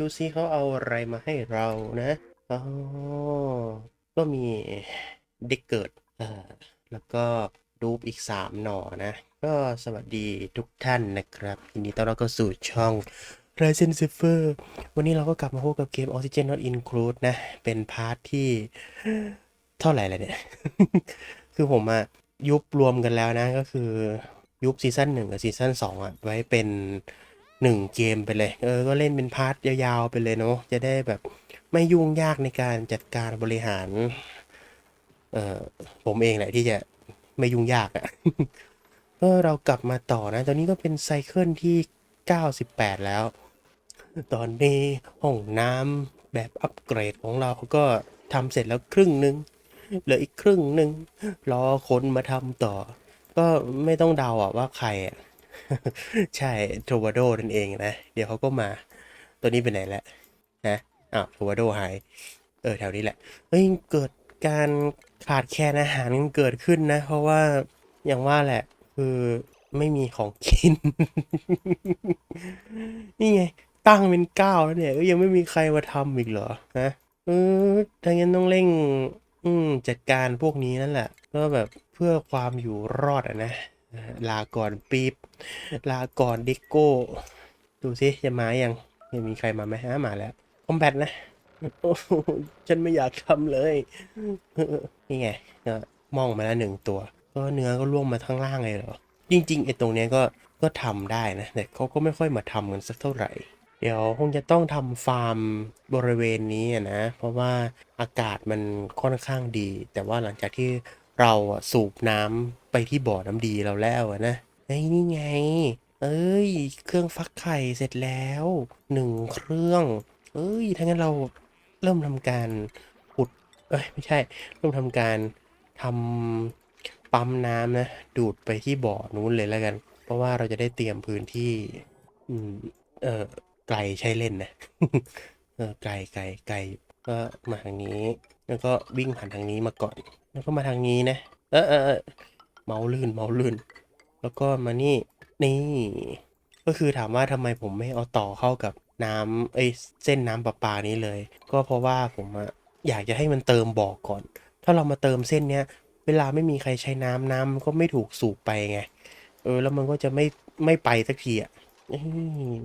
ดูซิเขาเอาอะไรมาให้เรานะอ๋อก็มีเด็กเกิดอ่อแล้วก็รูปอีก 3 หน่อนะ ก็สวัสดีทุกท่านนะครับยินดีต้อนรับเข้าสู่ช่อง r i s e n s i f e r วันนี้เราก็กลับมาพบกับเกม Oxygen Not Include นะ เป็นพาร์ทที่เท่าไหร่แล้วเนี่ย คือผมอะยุบรวมกันแล้วนะ ก็คือยุบซีซั่นหนึ่งกับซีซั่นสองอะไว้เป็น หนึ่งเกมไปเลย เออ ก็เล่นเป็นพาร์ทยาวๆไปเลยเนาะ จะได้แบบไม่ยุ่งยากในการจัดการบริหาร เอ่อ ผมเองแหละที่จะไม่ยุ่งยากอะก็เรากลับมาต่อนะ ตอนนี้ก็เป็นไซเคิลที่ 98 แล้ว ตอนนี้ห้องน้ำแบบอัปเกรดของเราก็ทำเสร็จแล้วครึ่งหนึ่งเหลืออีกครึ่งหนึ่งรอคนมาทำต่อ ก็ไม่ต้องเดาอะว่าใครอะ ใช่โทวาโดนั่นเองนะ เดี๋ยวเขาก็มา ตัวนี้ไปไหนแล้วนะอ้าวโทวาโดหาย เออแถวนี้แหละเฮ้ยเกิดการขาดแคลนอาหารกันเกิดขึ้นนะ เพราะว่าอย่างว่าแหละ คือไม่มีของกิน นี่ไง ตั้งเป็นเก้าแล้วเนี่ยก็ยังไม่มีใครมาทำอีกเหรอฮะเออถ้างั้นต้องเร่ง อืมจัดการพวกนี้นั่นแหละก็แบบเพื่อความอยู่รอดอะนะ ลาก่อนปี๊บลาก่อนดิโก้ ดูสิจะมายังยังมีใครมาไหมฮะมาแล้วคอมแบทนะโอ้ฉันไม่อยากทำเลย นี่ไงมองมาแล้วหนึ่งตัว ก็เนื้อก็ล่วงมาข้างล่างเลยเหรอ จริงๆไอ้ตรงเนี้ยก็ก็ทำได้นะ แต่เขาก็ไม่ค่อยมาทำกันสักเท่าไหร่ เดี๋ยวคงจะต้องทำฟาร์มบริเวณนี้นะ เพราะว่าอากาศมันค่อนข้างดี แต่ว่าหลังจากที่เราสูบน้ำ ไปที่บ่อน้ำดีเราแล้วนะไอ้นี่ไง เอ้ย เครื่องฟักไข่เสร็จแล้วหนึ่งเครื่อง เอ้ยถ้างั้นเราเริ่มทำการขุดเอ้ยไม่ใช่ เริ่มทำการทำปั๊มน้ำนะ ดูดไปที่บ่อนู้นเลยแล้วกัน เพราะว่าเราจะได้เตรียมพื้นที่อืมเออไกลใช้เล่นนะเออไกลไกลไกลก็มาทางนี้ แล้วก็วิ่งผ่านทางนี้มาก่อน แล้วก็มาทางนี้นะ เออเออ เมาลื่นเมาลื่น แล้วก็มานี่นี่ก็คือถามว่าทำไมผมไม่เอาต่อเข้ากับน้ำเอ้เส้นน้ำประปานี้เลย ก็เพราะว่าผมอะอยากจะให้มันเติมบ่อก่อน ถ้าเรามาเติมเส้นเนี้ยเวลาไม่มีใครใช้น้ำน้ำมันก็ไม่ถูกสูบไปไงเออแล้วมันก็จะไม่ไม่ไปสักทีอะนี่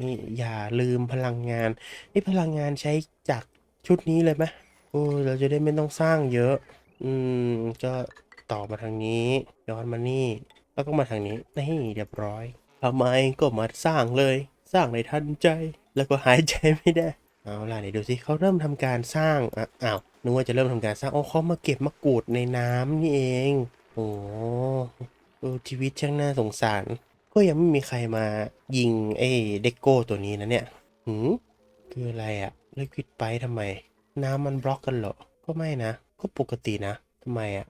นี่อย่าลืมพลังงานนี่พลังงานใช้จากชุดนี้เลยไหมโอ้เราจะได้ไม่ต้องสร้างเยอะ อืมก็ ต่อมาทางนี้ ย้อนมานี่ แล้วก็มาทางนี้ นี่เรียบร้อยทำไมก็มาสร้างเลย สร้างในทันใจ แล้วก็หายใจไม่ได้ เอาล่ะเดี๋ยวดูสิเขาเริ่มทำการสร้างอะอ้าวนึกว่าจะเริ่มทำการสร้างอ๋อเขามาเก็บมะกรูดในน้ำนี่เอง โอ้เอชีวิตช่างน่าสงสาร ก็ยังไม่มีใครมายิงไอ้เด็กโก้ตัวนี้นะเนี่ยหืมคืออะไรอะเลิกวิดไปทำไม น้ำมันบล็อกกันเหรอ ก็ไม่นะ ก็ปกตินะทำไมอะ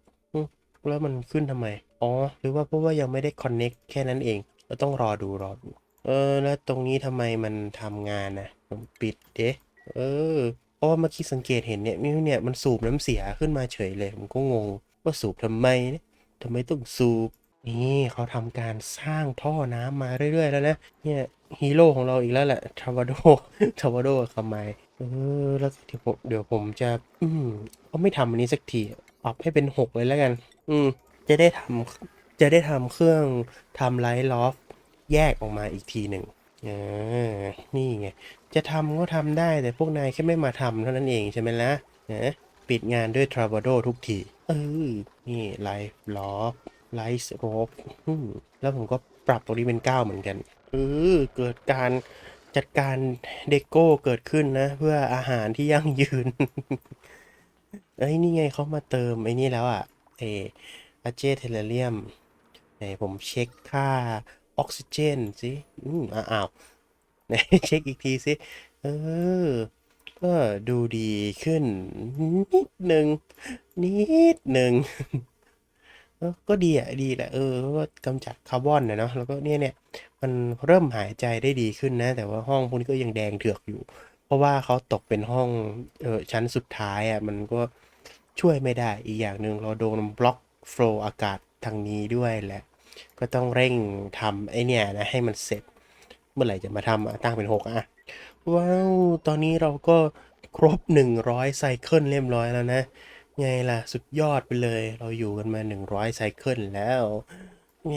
แล้วมันขึ้นทำไม อ๋อ หรือว่าเพราะว่ายังไม่ได้คอนเน็กแค่นั้นเอง เราต้องรอดูรอดู เออ แล้วตรงนี้ทำไมมันทำงานนะผมปิดเด้เออเพราะว่าเมื่อกี้สังเกตเห็นเนี่ยนี่เนี่ยมันสูบน้ำเสียขึ้นมาเฉยเลย ผมก็งง ว่าสูบทำไมเนี่ยทำไมต้องสูบ นี่เขาทำการสร้างท่อน้ำมาเรื่อยๆแล้วนะ เนี่ยฮีโร่ของเราอีกแล้วแหละทาวาโดทาวาโดกับไมเออแล้วเดี๋ยวผมเดี๋ยวผมจะ อืมเขาไม่ทำอันนี้สักทีปรับให้เป็นหกเลยแล้วกัน อืม จะได้ทำจะได้ทำเครื่องทำไลท์ลอฟแยกออกมาอีกทีหนึ่งอ่านี่ไง จะทำก็ทำได้แต่พวกนายแค่ไม่มาทำเท่านั้นเองใช่ไหมล่ะนะปิดงานด้วยทรา v าโดทุกที เออ นี่ไลฟ์ลอฟไลท์โรบแล้วผมก็ปรับตรงนี้เป็นเก้าเหมือนกัน เออ เกิดการจัดการเดโก้เกิดขึ้นนะ เพื่ออาหารที่ยั่งยืน เอ้ย นี่ไงเขามาเติมไอ้นี่แล้วอะ เออาเจเทเลเรียมไหนผมเช็คค่าออกซิเจนสิอืมอ้าวไหนเช็คอีกทีสิ เออ ก็ดูดีขึ้น นิดหนึ่งนิดหนึ่งก็ดีอะดีแหละเออก็กำจัดคาร์บอนนะเนาะแล้วก็เนี่ยเนี่ยมันเริ่มหายใจได้ดีขึ้นนะ แต่ว่าห้องพวกนี้ก็ยังแดงเถือกอยู่ เพราะว่าเขาตกเป็นห้องเออชั้นสุดท้ายอะมันก็ ช่วยไม่ได้อีกอย่างหนึ่งเราโดนบล็อกโฟล์อากาศทางนี้ด้วยแหละก็ต้องเร่งทำไอเนี่ยนะให้มันเสร็จ เมื่อไหร่จะมาทำอะตั้งเป็นหกอะ ว้าว ตอนนี้เราก็ครบ 100 ไซเคิลเรียบร้อยแล้วนะ ไงล่ะ สุดยอดไปเลย เราอยู่กันมา 100 ไซเคิลแล้วแหม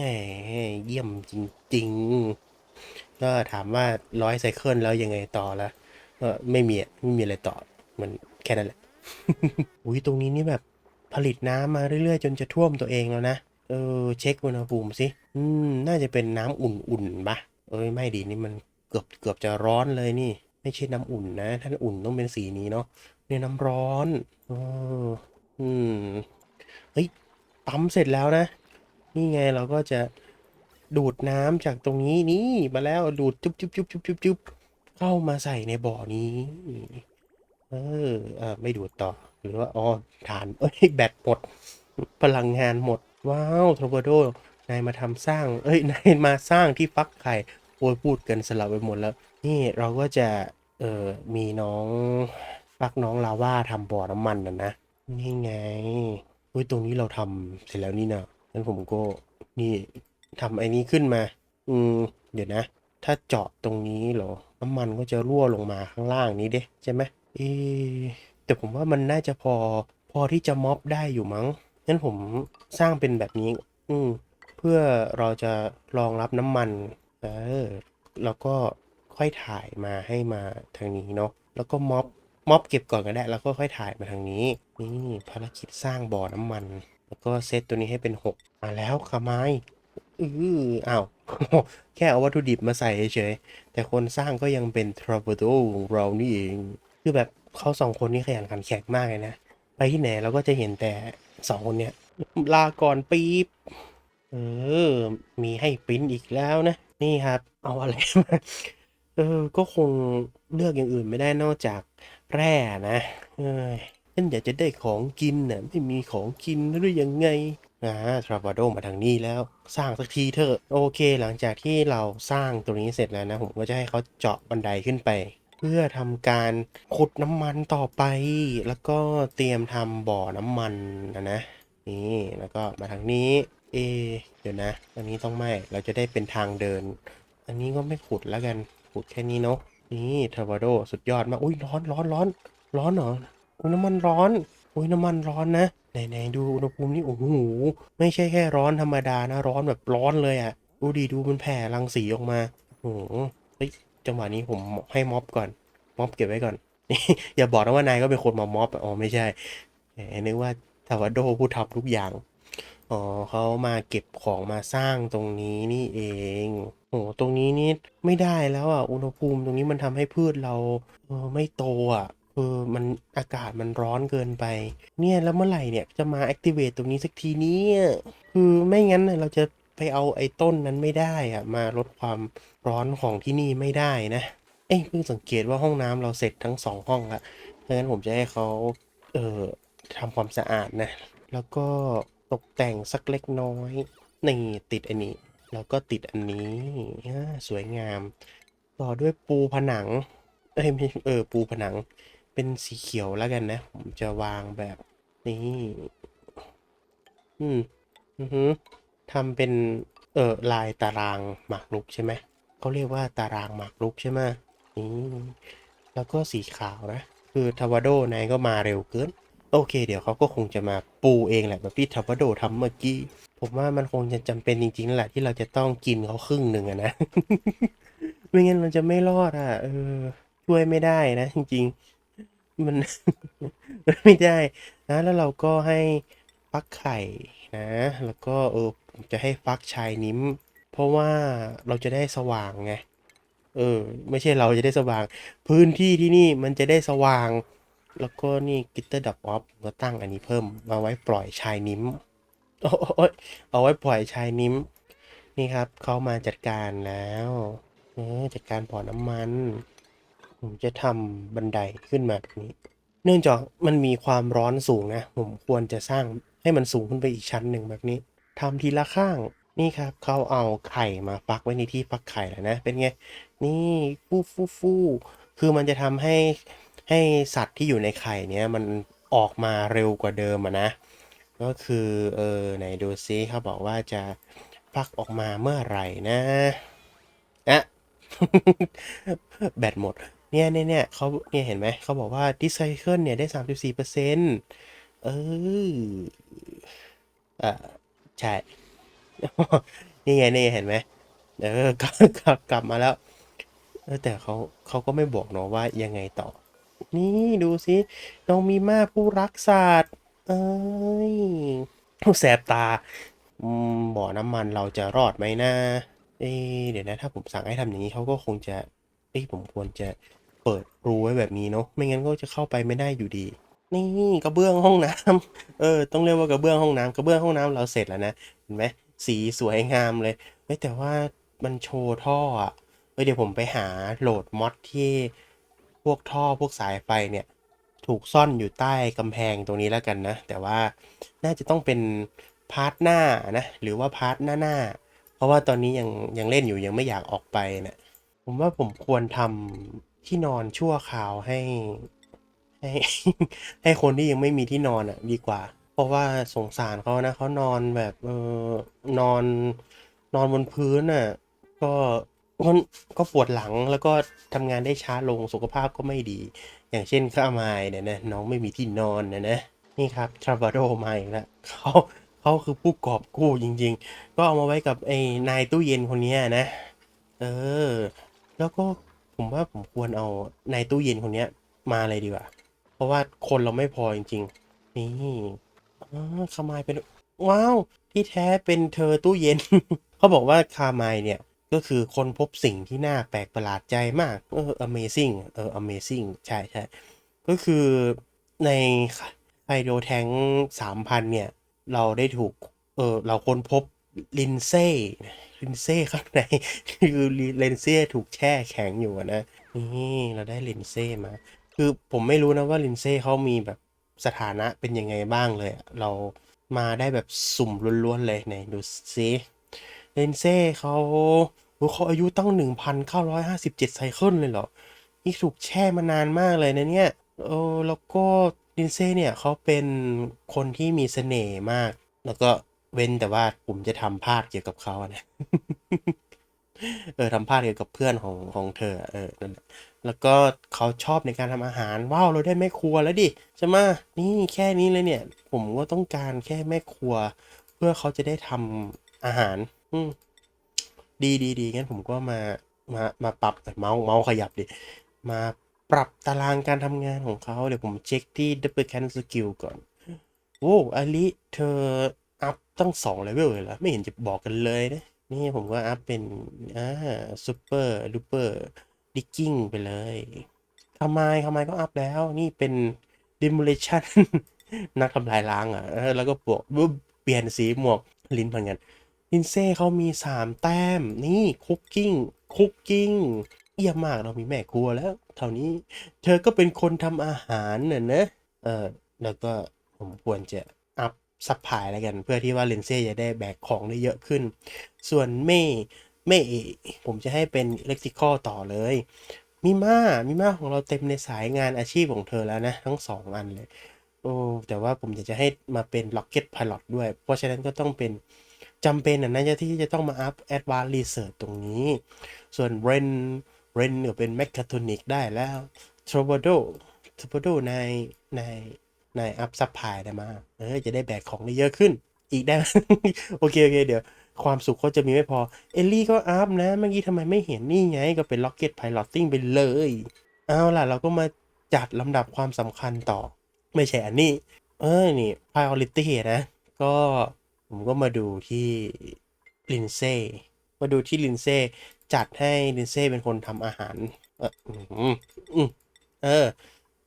เยี่ยมจริง ๆ ก็ถามว่า100ไซเคิลแล้วยังไงต่อละก็ไม่มีไม่มีอะไรต่อ มันแค่นั้นแหละ อุ้ยตรงนี้นี่แบบผลิตน้ำมาเรื่อยๆ จนจะท่วมตัวเองแล้วนะ เออ เช็คอุณหภูมิสิ อืม น่าจะเป็นน้ำอุ่นๆปะเอ้ย ไม่ดีนี่มันเกือบเกือบจะร้อนเลยนี่ ไม่ใช่น้ำอุ่นนะ ถ้าอุ่นต้องเป็นสีนี้เนาะ เนี่ยน้ำร้อน เออ อืม เฮ้ย ปั๊มเสร็จแล้วนะ นี่ไงเราก็จะดูดน้ำจากตรงนี้นี่มาแล้วดูดจุ๊บจุ๊บจุ๊บจุ๊บจุ๊บเข้ามาใส่ในบ่อนี้ เออเออไม่ดูดต่อ หรือว่าอ๋อฐานเอ้ยแบตหมด พลังงานหมด ว้าวโทรโบโดนายมาทำสร้าง เอ้ยนายมาสร้างที่ฟักไข่โอ้ยพูดกันสลับไปหมดแล้ว นี่เราก็จะเออมีน้องฟักน้องลาว่าทำบ่อน้ำมันนะนะนี่ไงเฮ้ยตรงนี้เราทำเสร็จแล้วนี่นะงั้นผมก็นี่ทำไอ้นี้ขึ้นมา อืมเดี๋ยวนะ ถ้าเจาะตรงนี้เหรอ น้ำมันก็จะรั่วลงมาข้างล่างนี้เด้ใช่ไหม เอ แต่ผมว่ามันน่าจะพอพอที่จะม็อบได้อยู่มั้ง งั้นผมสร้างเป็นแบบนี้ อืมเพื่อเราจะรองรับน้ำมัน เออ แล้วก็ค่อยถ่ายมาให้มาทางนี้เนาะ แล้วก็ม็อบม็อบเก็บก่อนก็ได้แล้วก็ค่อยถ่ายมาทางนี้ นี่ภารกิจสร้างบ่อน้ำมัน แล้วก็เซตตัวนี้ให้เป็นหกมาแล้วค่ะไม้อืออ้าวแค่เอาวัตถุดิบมาใส่เฉยแต่คนสร้างก็ยังเป็นทรั b เบโดของเรานี่เอง คือแบบเขาสองคนนี้ขยันขันแข็งมากเลยนะ ไปที่ไหนเราก็จะเห็นแต่สองคนเนี้ยลาก่อนปี๊บเออ มีให้ปริ้นอีกแล้วนะ นี่ครับ เอาอะไรมาเออ ก็คงเลือกอย่างอื่นไม่ได้นอกจากแร่นะเออฉันอยากจะได้ของกินน่ะไม่มีของกินหรือยังไงอ่าทราบาโดมาทางนี้แล้วสร้างสักทีเถอะ โอเค หลังจากที่เราสร้างตรงนี้เสร็จแล้วนะ ผมก็จะให้เขาเจาะบันไดขึ้นไป พื่อทำการขุดน้ำมันต่อไป แล้วก็เตรียมทำบ่อน้ำมันนะนะ นี่แล้วก็มาทางนี้ เอ เดี๋ยวนะ อันนี้ต้องไม่ เราจะได้เป็นทางเดิน อันนี้ก็ไม่ขุดแล้วกัน ขุดแค่นี้เนาะ นี่เทอร์โบโดสุดยอดมาก อุ้ยร้อนร้อนร้อน ร้อนเหรอ อุ้ยน้ำมันร้อน อุ้ยน้ำมันร้อนนะ ไหนไหนดูอุณหภูมินี่ โอ้โห ไม่ใช่แค่ร้อนธรรมดานะ ร้อนแบบร้อนเลยอะ่ะ ดูดีดูมันแผ่รังสีออกมา โอ้โห จังหวะนี้ผมให้ม็อบก่อน ม็อบเก็บไว้ก่อน อย่าบอกนะว่านายก็เป็นคนมาม็อบอ๋อไม่ใช่นึกว่าทาวาโดผู้ทำทุกอย่างอ๋อเขามาเก็บของมาสร้างตรงนี้นี่เองโอ้ตรงนี้นี่ไม่ได้แล้วอะอุณหภูมิตรงนี้มันทำให้พืชเราเออไม่โตอะคือมันอากาศมันร้อนเกินไป เนี่ยแล้วเมื่อไหร่เนี่ยจะมา activate ตรงนี้สักทีเนี่ยคือไม่งั้นเราจะ ไปเอาไอ้ต้นนั้นไม่ได้อะมาลดความร้อนของที่นี่ไม่ได้นะเอ้ยเพิ่งสังเกตว่าห้องน้ำเราเสร็จทั้งสองห้องละเพราะฉะนั้นผมจะให้เขาเอ่อทำความสะอาดนะ แล้วก็ตกแต่งสักเล็กน้อยนี่ติดอันนี้ แล้วก็ติดอันนี้สวยงาม ต่อด้วยปูผนัง เอ้ยไม่เออปูผนัง เป็นสีเขียวแล้วกันนะ ผมจะวางแบบนี้ อืม อือฮึ ทำเป็นเออลายตารางหมากรุกใช่ไหมเขาเรียกว่าตารางหมากรุกใช่ไหมนี่แล้วก็สีขาวนะ คือทาวาโดนายก็มาเร็วเกิน โอเค เดี๋ยวเขาก็คงจะมาปูเองแหละแบบที่ทาวาโดทำเมื่อกี้ ผมว่ามันคงจะจำเป็นจริงๆแหละที่เราจะต้องกินเขาครึ่งหนึ่งอะนะ ไม่งั้นมันจะไม่รอดอะเออช่วยไม่ได้นะ จริง ๆ มันไม่ได้นะแล้วเราก็ให้ฟักไข่นะ แล้วก็เออ จะให้ฟักชายนิ้ม เพราะว่าเราจะได้สว่างไง เออ ไม่ใช่เราจะได้สว่าง พื้นที่ที่นี่มันจะได้สว่าง แล้วก็นี่กิตเตอร์ดับออฟก็ตั้งอันนี้เพิ่มมาไว้ปล่อยชายนิ้มโอ้ยเอาไว้ปล่อยชายนิ้ม นี่ครับเขามาจัดการแล้วเออจัดการบ่อน้ำมัน ผมจะทำบันไดขึ้นมาแบบนี้ เนื่องจากมันมีความร้อนสูงนะ ผมควรจะสร้างให้มันสูงขึ้นไปอีกชั้นหนึ่งแบบนี้ ทำทีละข้างนี่ครับเขาเอาไข่มาฟักไว้ในที่ฟักไข่แล้วนะ เป็นไง นี่ฟูฟูฟูคือมันจะทำให้ให้สัตว์ที่อยู่ในไข่เนี้ยมันออกมาเร็วกว่าเดิมอะนะ ก็คือเออไหนดูซิเขาบอกว่าจะฟักออกมาเมื่อไหร่นะอะแบตหมด เนี่ยเนี่ยเนี่ยเขาเนี่ยเห็นไหมเขาบอกว่า recycle เนี่ยได้34เปอร์เซ็นต์เอออ่า ใช่ นี่ไงนี่เห็นไหมเออกลับกลับมาแล้วเออแต่เขาเขาก็ไม่บอกเนาะว่ายังไงต่อ นี่ดูสิน้องมีมาผู้รักสัตว์เอ้ยแสบตาอืมบ่อน้ำมันเราจะรอดไหมนะเอ๊เดี๋ยวนะ ถ้าผมสั่งให้ทำอย่างนี้เขาก็คงจะเอ้ผมควรจะเปิดรูไว้แบบนี้เนาะไม่งั้นก็จะเข้าไปไม่ได้อยู่ดี นี่กระเบื้องห้องน้ำเออ ต้องเรียกว่ากระเบื้องห้องน้ำกระเบื้องห้องน้ำเราเสร็จแล้วนะเห็นไหมสีสวยงามเลยเฮ้ยแต่ว่ามันโชว์ท่ออะเอ้ยเดี๋ยวผมไปหาโหลดมอดที่พวกท่อพวกสายไฟเนี่ย ถูกซ่อนอยู่ใต้กำแพงตรงนี้แล้วกันนะ แต่ว่าน่าจะต้องเป็นพาร์ทหน้านะ หรือว่าพาร์ทหน้าหน้าเพราะว่าตอนนี้ยังยังเล่นอยู่ยังไม่อยากออกไปนะผมว่าผมควรทำที่นอนชั่วคราวให้ ให้ให้คนที่ยังไม่มีที่นอนอะ ดีกว่า เพราะว่าสงสารเขานะเขานอนแบบเออนอนนอนบนพื้นอะ ก็ก็ก็ปวดหลังแล้วก็ทำงานได้ช้าลงสุขภาพก็ไม่ดี อย่างเช่นข้ามายเนี่ยนะน้องไม่มีที่นอนนะนะนี่ครับทราบาโดมาอีกแล้วเขาเขาคือผู้กอบกู้จริง ๆ ก็เอามาไว้กับไอ้นายตู้เย็นคนนี้นะ เออ แล้วก็ผมว่าผมควรเอานายตู้เย็นคนเนี้ยมาเลยดีกว่า ราะว่าคนเราไม่พอจริงๆ นี่อ๋อคามายเป็น ว้าว ที่แท้เป็นเธอตู้เย็น เขาบอกว่าคามายเนี่ย ก็คือคนพบสิ่งที่น่าแปลกประหลาดใจมาก เออ amazing เออ amazing ใช่ใช่ก็คือในไฮโดรแทงสามพันเนี่ย เราได้ถูก เออ เราค้นพบลินเซ่ลินเซ่ข้างในคือลินเซ่ถูกแช่แข็งอยู่นะ นี่เราได้ลินเซ่มา คือผมไม่รู้นะว่าลินเซ่เขามีแบบสถานะเป็นยังไงบ้างเลย เรามาได้แบบสุ่มล้วนๆเลยไหนดูซิลินเซ่เขาเขาอายุตั้ง 1,957 ไซเคิลเลยเหรอ นี่ถูกแช่มานานมากเลยนะเนี่ยเออแล้วก็ลินเซ่เนี่ยเขาเป็นคนที่มีเสน่ห์มาก แล้วก็เว้นแต่ว่าผมจะทำพลาดเกี่ยวกับเขาอะนะ เออทำพลาดเกี่ยวกับเพื่อนของของเธอ เออนั่นแหละแล้วก็เขาชอบในการทำอาหารว้าวเราได้แม่ครัวแล้วดิใช่ไหมนี่แค่นี้เลยเนี่ย ผมก็ต้องการแค่แม่ครัว เพื่อเขาจะได้ทำอาหาร อืมดีดีดีงั้นผมก็มามามาปรับเมาส์เมาส์ขยับดิมาปรับตารางการทำงานของเขาเดี๋ยวผมเช็คที่ Double Can Skill ก่อนโอ้อลิเธออัพตั้งสองเลเวลเลยเหรอไม่เห็นจะบอกกันเลยนะ นี่ผมก็อัพเป็นอ่าซูเปอร์ดูเปอร์ดิกกิ้งไปเลยทำไมทำไมก็อัพแล้ว นี่เป็น demolition นักทำลายล้างอะแล้วก็บวกเปลี่ยนสีหมวกลิ้นพันกันลินเซ่เขามีสามแต้ม นี่คุกกิ้งคุกกิ้งเยี่ยมมากเรามีแม่ครัวแล้วเท่านี้ เธอก็เป็นคนทำอาหารน่ะนะเออแล้วก็ผมควรจะอัพ ซัพพลายแล้วกัน เพื่อที่ว่าเลนเซ่จะได้แบกของได้เยอะขึ้น ส่วนเม่เม่เอผมจะให้เป็นเล็กทิคอลต่อเลยมีม่ามีม่าของเราเต็มในสายงานอาชีพของเธอแล้วนะ ทั้งสองอันเลย โอ้แต่ว่าผมอยากจะให้มาเป็น Rocket Pilot ด้วย เพราะฉะนั้นก็ต้องเป็นจำเป็นนะนะที่จะต้องมาอัพ Advanced Research ตรงนี้ ส่วนเรนเรนเนี่ยเป็นแมคคาทรอนิกได้แล้วทร o บโดทร o บโดในใน ในอัพซัพพลายได้มาเออจะได้แบกของได้เยอะขึ้น อีกได้ โอเคโอเคเดี๋ยว ความสุขเขาจะมีไม่พอ เอลลี่ก็อัพนะ เมื่อกี้ทำไมไม่เห็นนี่ไง ก็เป็น Rocket Piloting ไปเลย เอาล่ะ เราก็มาจัดลำดับความสำคัญต่อ ไม่ใช่อันนี้ เออนี่ priority นะ ก็ผมก็มาดูที่ลินเซ่มาดูที่ลินเซ่จัดให้ลินเซ่เป็นคนทำอาหาร เออเออ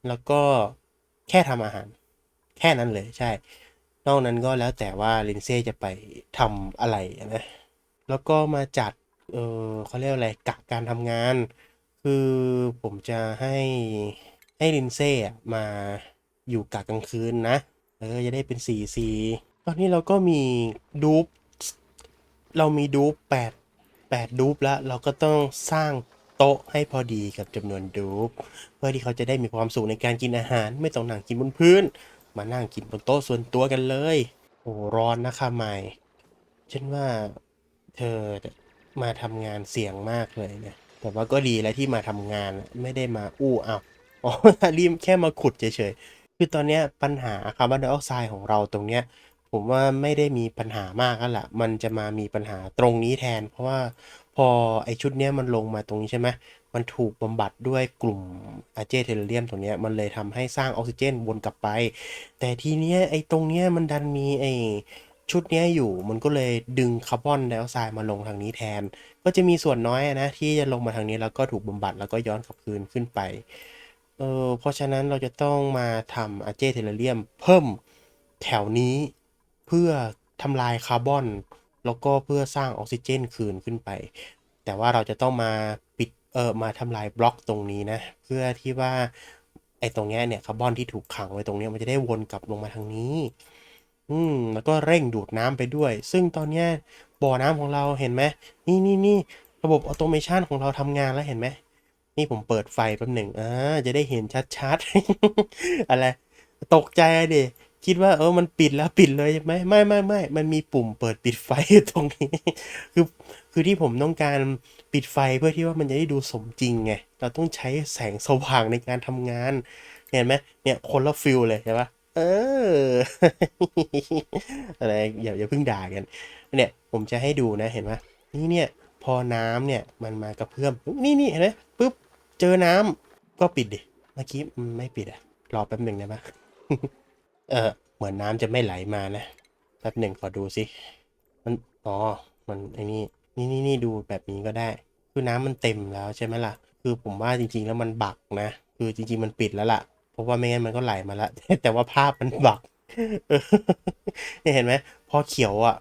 แล้วก็ แค่ทำอาหาร แค่นั้นเลยใช่ นอกนั้นก็แล้วแต่ว่าลินเซ่จะไปทำอะไรนะแล้วก็มาจัดเออเขาเรียกอะไรกะการทำงาน คือผมจะให้ให้ลินเซ่มาอยู่กะกลางคืนนะเออจะได้เป็นสีสีตอนนี้เราก็มีดูปเรามีดูปแปดแปดดูปแล้ว เราก็ต้องสร้าง โต๊ะให้พอดีกับจำนวนดูปเพื่อที่เขาจะได้มีความสุขในการกินอาหาร ไม่ต้องนั่งกินบนพื้น มานั่งกินบนโต๊ะส่วนตัวกันเลย โอ้ร้อนนะคะใหม่ฉันว่าเธอมาทำงานเสี่ยงมากเลยเนี่ยแต่ว่าก็ดีแล้วที่มาทำงานไม่ได้มาอู้อ้าวอ๋อรีมแค่มาขุดเฉยๆคือตอนเนี้ยปัญหาคาร์บอนไดออกไซด์ของเราตรงเนี้ยผมว่าไม่ได้มีปัญหามากแล้วละมันจะมามีปัญหาตรงนี้แทน เพราะว่า พอไอชุดเนี้ยมันลงมาตรงนี้ใช่ไหมมันถูกบำบัดด้วยกลุ่มอาเจเทเรียมตรงเนี้ยมันเลยทำให้สร้างออกซิเจนวนกลับไป แต่ทีเนี้ยไอตรงเนี้ยมันดันมีไอชุดเนี้ยอยู่มันก็เลยดึงคาร์บอนไดออกไซด์มาลงทางนี้แทน ก็จะมีส่วนน้อยนะที่จะลงมาทางนี้แล้วก็ถูกบำบัดแล้วก็ย้อนกลับคืนขึ้นไป เออเพราะฉะนั้นเราจะต้องมาทำอาเจเทเรียมเพิ่มแถวนี้เพื่อทำลายคาร์บอน แล้วก็เพื่อสร้างออกซิเจนคืนขึ้นไป แต่ว่าเราจะต้องมาปิดเออมาทำลายบล็อกตรงนี้นะ เพื่อที่ว่าไอ้ตรงนี้เนี่ยคาร์บอนที่ถูกขังไว้ตรงนี้มันจะได้วนกลับลงมาทางนี้ อืมแล้วก็เร่งดูดน้ำไปด้วย ซึ่งตอนนี้บ่อน้ำของเราเห็นไหมนี่นี่นี่ระบบออโตเมชันของเราทำงานแล้วเห็นไหมนี่ผมเปิดไฟแป๊บหนึ่งอ่าจะได้เห็นชัดๆ อะไร ตกใจดิ คิดว่าเออมันปิดแล้วปิดเลยใช่ไหมไม่ไม่ไม่มันมีปุ่มเปิดปิดไฟตรงนี้ คือคือที่ผมต้องการปิดไฟเพื่อที่ว่ามันจะได้ดูสมจริงไงเราต้องใช้แสงสว่างในการทำงาน เห็นไหมเนี่ยคนละฟิลเลยใช่ปะเอออะไรอย่าอย่าเพิ่งด่ากันเนี่ยผมจะให้ดูนะเห็นไหมนี่เนี่ยพอน้ำเนี่ยมันมากระเพื่อมนี่นี่เห็นไหมปุ๊บเจอน้ำก็ปิดดิเมื่อกี้ไม่ปิดอะรอแป๊บหนึ่งได้ไหม เออเหมือนน้ำจะไม่ไหลมานะแป๊บหนึ่งขอดูสิมันอ๋อมันไอ้นี่นี่นี่นี่ดูแบบนี้ก็ได้ คือน้ำมันเต็มแล้วใช่ไหมล่ะ คือผมว่าจริงๆแล้วมันบักนะ คือจริงๆมันปิดแล้วล่ะ เพราะว่าไม่งั้นมันก็ไหลมาแล้วแต่ว่าภาพมันบักเออเนี่เห็นไหมพอเขียวอะ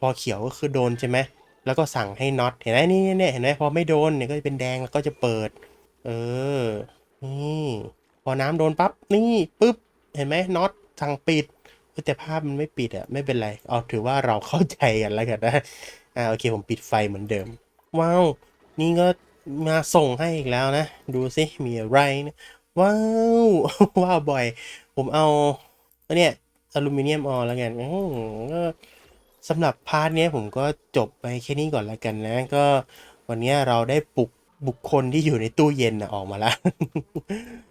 พอเขียวก็คือโดนใช่ไหมแล้วก็สั่งให้น็อตเห็นไหมนี่เนี่ยเห็นไหมพอไม่โดนเนี่ยก็จะเป็นแดงแล้วก็จะเปิด เออนี่พอน้ำโดนปั๊บนี่ปุ๊บเห็นไหมน็อต สั่งปิดแต่ภาพมันไม่ปิดอะไม่เป็นไรเอาถือว่าเราเข้าใจกันแล้วกันนะอ่าโอเคผมปิดไฟเหมือนเดิม ว้าว นี่ก็มาส่งให้อีกแล้วนะ ดูสิมีอะไรนะว้าวว้าวบ่อย ผมเอานเนี่ยอลูมิเนียมออแล้วกันก็สำหรับพาร์ทนี้ผมก็จบไปแค่นี้ก่อนแล้วกันนะ ก็วันนี้เราได้ปลุกบุคคลที่อยู่ในตู้เย็นนะออกมาแล้ว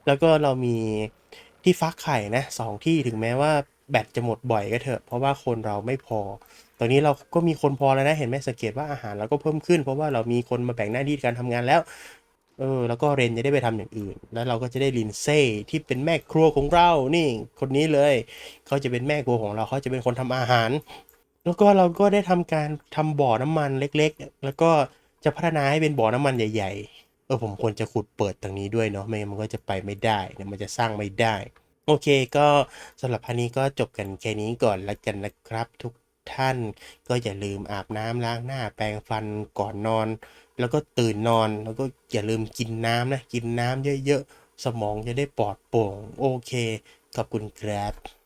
แล้วก็เรามี ที่ฟักไข่นะสองที่ถึงแม้ว่าแบตจะหมดบ่อยก็เถอะ เพราะว่าคนเราไม่พอ ตอนนี้เราก็มีคนพอแล้วนะ เห็นไหมสังเกตว่าอาหารเราก็เพิ่มขึ้น เพราะว่าเรามีคนมาแบ่งหน้าที่การทำงานแล้ว เออ แล้วก็เรนจะได้ไปทำอย่างอื่น แล้วเราก็จะได้ลินเซ่ที่เป็นแม่ครัวของเรา นี่ คนนี้เลย เขาจะเป็นแม่ครัวของเรา เขาจะเป็นคนทำอาหาร แล้วก็เราก็ได้ทำการทำบ่อน้ำมันเล็ก ๆ แล้วก็จะพัฒนาให้เป็นบ่อน้ำมันใหญ่ ๆ เออผมควรจะขุดเปิดตรงนี้ด้วยเนาะไม่งั้นมันก็จะไปไม่ได้เดี๋ยมันจะสร้างไม่ได้ โอเคก็สำหรับพันนี้ก็จบกันแค่นี้ก่อนแล้วกันนะครับ ทุกท่านก็อย่าลืมอาบน้ำล้างหน้า แปรงฟันก่อนนอน แล้วก็ตื่นนอนแล้วก็อย่าลืมกินน้ำนะ กินน้ำเยอะๆ สมองจะได้ปลอดโปร่ง โอเค ขอบคุณครับ